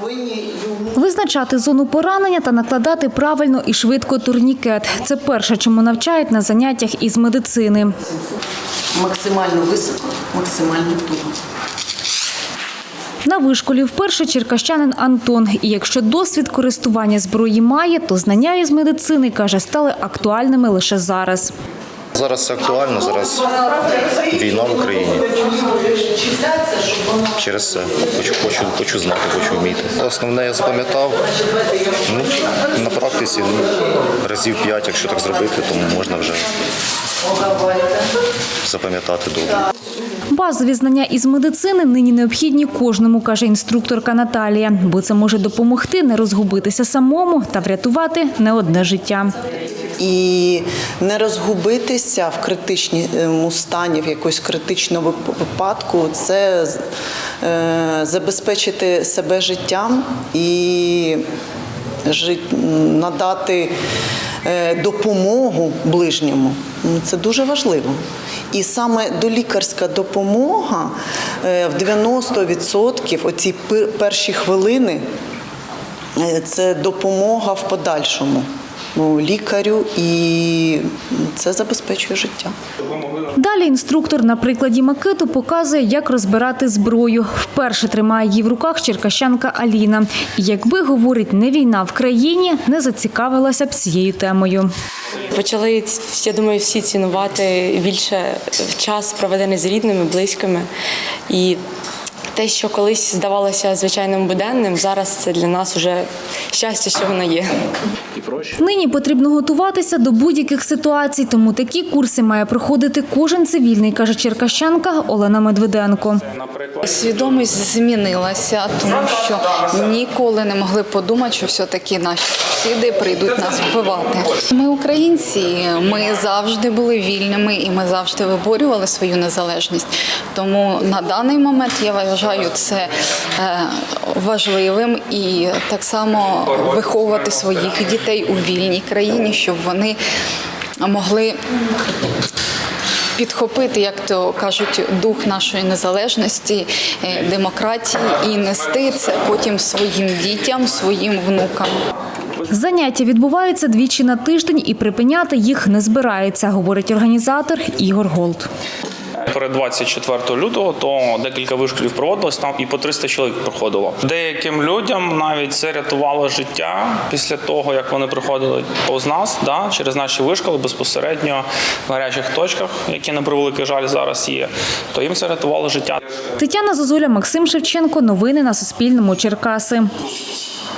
повинні йому Визначати зону поранення та накладати правильно і швидко турнікет. Це перше, чому навчають на заняттях із медицини. максимально високо, максимально туго. На вишколі вперше черкащанин Антон. І якщо досвід користування зброї має, то знання із медицини, каже, стали актуальними лише зараз. Зараз це актуально, зараз війна в Україні. Через це хочу, хочу, хочу знати, хочу вміти. Основне я запам'ятав ну, на практиці ну, разів п'ять, якщо так зробити, то можна вже запам'ятати добре. Базові знання із медицини нині необхідні кожному, каже інструкторка Наталія, бо це може допомогти не розгубитися самому та врятувати не одне життя. І не розгубитися в критичному стані, в якомусь критичному випадку, це е, забезпечити себе життям і надати е, допомогу ближньому. Ну, Це дуже важливо. І саме долікарська допомога е, в 90% оці пер- перші хвилини це допомога в подальшому лікарю, і це забезпечує життя. Далі інструктор на прикладі макету показує, як розбирати зброю. Вперше тримає її в руках черкащанка Аліна. І якби, говорить, не війна в країні, не зацікавилася б цією темою. Почали, я думаю, всі цінувати більше час проведений з рідними, близькими. І те, що колись здавалося звичайним буденним, зараз це для нас вже щастя, що воно є. Нині потрібно готуватися до будь-яких ситуацій, тому такі курси має проходити кожен цивільний, каже черкащанка Олена Медведенко. Свідомість змінилася, тому що ніколи не могли подумати, що все-таки наші сусіди прийдуть нас вбивати. Ми українці, ми завжди були вільними і ми завжди виборювали свою незалежність. Тому на даний момент я вважаю це е, важливим і так само виховувати своїх дітей у вільній країні, щоб вони могли підхопити, як то кажуть, дух нашої незалежності, е, демократії і нести це потім своїм дітям, своїм внукам. Заняття відбуваються двічі на тиждень і припиняти їх не збирається, говорить організатор Ігор Голд. Перед 24 лютого то декілька вишколів проводилось там і по 300 чоловік проходило. Деяким людям навіть це рятувало життя після того, як вони приходили повз нас, да, через наші вишколи безпосередньо в гарячих точках, які на превеликий жаль зараз є. То їм це рятувало життя. Тетяна Зозуля, Максим Шевченко. Новини на Суспільному. Черкаси.